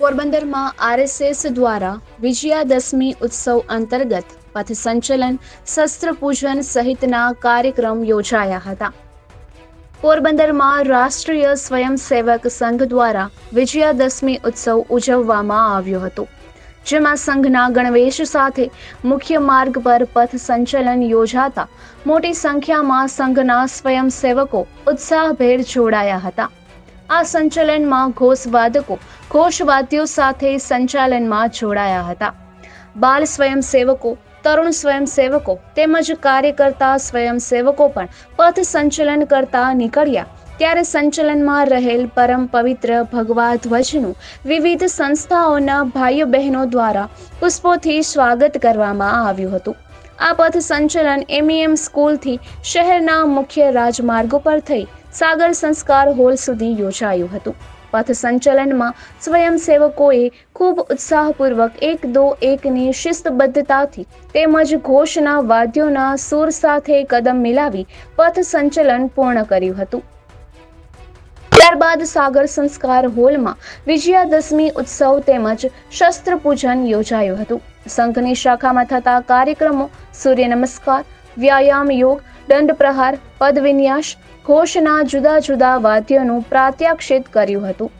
પોરબંદરમાં આરએસએસ દ્વારા વિજયાદશમી ઉત્સવ અંતર્ગત પથ સંચલન શસ્ત્ર પૂજન સહિતના કાર્યક્રમ યોજાયા હતા. પોરબંદરમાં રાષ્ટ્રીય સ્વયંસેવક સંઘ દ્વારા વિજયાદશમી ઉત્સવ ઉજવવામાં આવ્યો હતો. જેમાં સંઘના ગણવેશ સાથે મુખ્ય માર્ગ પર પથ સંચલન યોજાતા મોટી સંખ્યામાં સંઘના સ્વયંસેવકો ઉત્સાહભેર જોડાયા હતા. આ સંચલનમાં ઘોષવાદકો ઘોષવાદ્યો સાથે સંચાલનમાં જોડાયા હતા. બાલ સ્વયંસેવકો, તરુણ સ્વયંસેવકો તેમજ કાર્યકર્તા સ્વયંસેવકો પણ પથ સંચલન કરતા નીકળ્યા. ત્યારે સંચલનમાં રહેલ પરમ પવિત્ર ભગવા ધ્વજનું વિવિધ સંસ્થાઓના ભાઈઓ બહેનો દ્વારા પુષ્પોથી સ્વાગત કરવામાં આવ્યું હતું. આ પથ સંચલન એમઈએમ સ્કૂલથી શહેરના મુખ્ય રાજમાર્ગો પર થઈ સાગર સંસ્કાર હોલ સુધી યોજાયું હતું. પથ સંચલનમાં સ્વયંસેવકોએ ખૂબ ઉત્સાહપૂર્વક એક દો એકની શિસ્તબદ્ધતાથી તેમજ ઘોષના વાદ્યોના સૂર સાથે કદમ મિલાવી પથ સંચલન પૂર્ણ કર્યું હતું. ત્યારબાદ સાગર સંસ્કાર હોલમાં વિજયાદશમી ઉત્સવ તેમજ શસ્ત્ર પૂજન યોજાયું હતું. સંઘની શાખામાં થતા કાર્યક્રમો સૂર્ય નમસ્કાર, વ્યાયામ યોગ દંડ પ્રહાર પદવિન્યાસ, ઘોષના જુદા જુદા વાદ્યોનું પ્રાત્યાક્ષિત કર્યું હતું.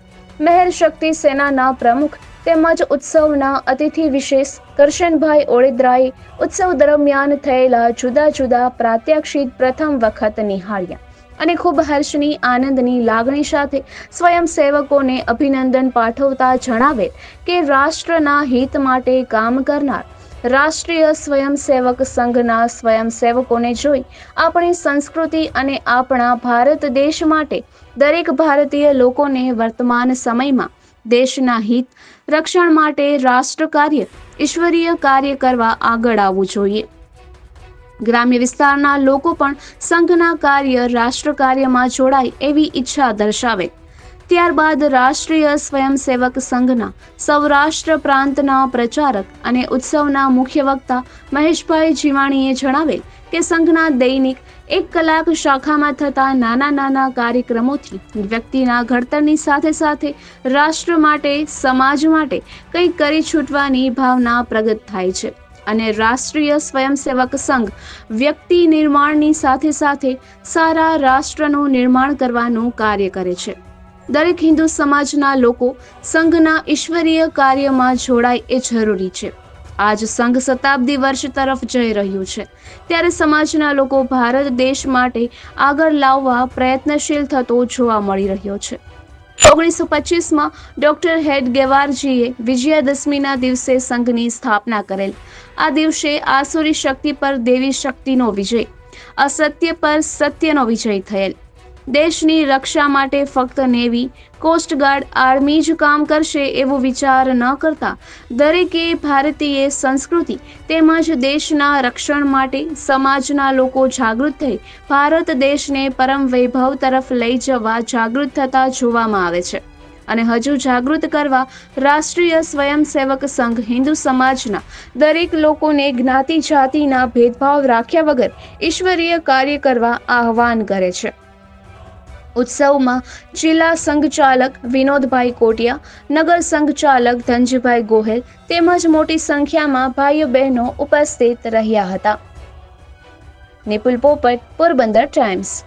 મહેર શક્તિ સેનાના પ્રમુખ તેમજ ઉત્સવના અતિથિ વિશેષ કરશનભાઈ ઓળેદરાએ ઉત્સવ દરમિયાન થયેલા જુદા જુદા પ્રાત્યાક્ષિત પ્રથમ વખત નિહાળ્યા અને ખૂબ હર્ષની, આનંદની લાગણી સાથે સ્વયંસેવકોને અભિનંદન પાઠવતા જણાવેલ કે રાષ્ટ્રના હિત માટે કામ કરનાર રાષ્ટ્રીય સ્વયંસેવક સંઘના સ્વયંસેવકોને જોઈ આપણી સંસ્કૃતિ અને આપણા ભારત દેશ માટે દરેક ભારતીય લોકોને વર્તમાન સમયમાં દેશના હિત, રક્ષણ માટે રાષ્ટ્ર કાર્ય, ઈશ્વરીય કાર્ય કરવા આગળ આવવું જોઈએ. ગ્રામ્ય વિસ્તારના લોકો પણ સંઘના કાર્ય રાષ્ટ્ર કાર્યમાં જોડાય એવી ઈચ્છા દર્શાવે. ત્યારબાદ રાષ્ટ્રીય સ્વયંસેવક સંઘના સૌરાષ્ટ્ર પ્રાંતના પ્રચારક અને ઉત્સવના મુખ્ય વક્તા મહેશભાઈ જીવાણીએ જણાવેલ કે સંઘના દૈનિક એક કલાક શાખામાં થતા નાના નાના કાર્યક્રમોથી વ્યક્તિના ઘડતરની સાથે સાથે રાષ્ટ્ર માટે, સમાજ માટે કંઈક કરી છૂટવાની ભાવના પ્રગટ થાય છે. અને રાષ્ટ્રીય સ્વયંસેવક સંઘ વ્યક્તિ નિર્માણની સાથે સાથે સારા રાષ્ટ્રનું નિર્માણ કરવાનું કાર્ય કરે છે. દરેક હિન્દુ સમાજના લોકો સંઘના ઈશ્વરીય કાર્યમાં જોડાય એ જરૂરી છે. આજ સંઘ શતાબ્દી વર્ષ તરફ જઈ રહ્યું છે. ત્યારે સમાજના લોકો ભારત દેશ માટે આગળ લાવવા પ્રયત્નશીલ થતો જોવા મળી રહ્યો છે. ઓગણીસો પચીસમાં ડોક્ટર હેડ ગેવારજીએ વિજયાદશમીના દિવસે સંઘની સ્થાપના કરેલ. આ દિવસે આસુરી શક્તિ પર દેવી શક્તિનો વિજય, અસત્ય પર સત્યનો વિજય થયેલ. દેશની રક્ષા માટે ફક્ત નેવી કોસ્ટગાર્ડ આર્મી જ કામ કરશે એવો વિચાર ન કરતા દરેકે ભારતીય સંસ્કૃતિ તેમજ દેશના રક્ષણ માટે સમાજના લોકો જાગૃત થઈ ભારત દેશને પરમ વૈભવ તરફ લઈ જવા જાગૃત થતા જોવામાં આવે છે. અને હજુ જાગૃત કરવા રાષ્ટ્રીય સ્વયંસેવક સંઘ હિન્દુ સમાજના દરેક લોકોને જ્ઞાતિ જાતિના ભેદભાવ રાખ્યા વગર ઈશ્વરીય કાર્ય કરવા આહવાન કરે છે. ઉત્સવમાં જિલ્લા સંઘચાલક વિનોદભાઈ કોટિયા, નગર સંઘચાલક ધનજીભાઈ ગોહેલ તેમજ મોટી સંખ્યામાં ભાઈઓ બહેનો ઉપસ્થિત રહ્યા હતા. નિપુલ પોપટ, પોરબંદર ટાઈમ્સ.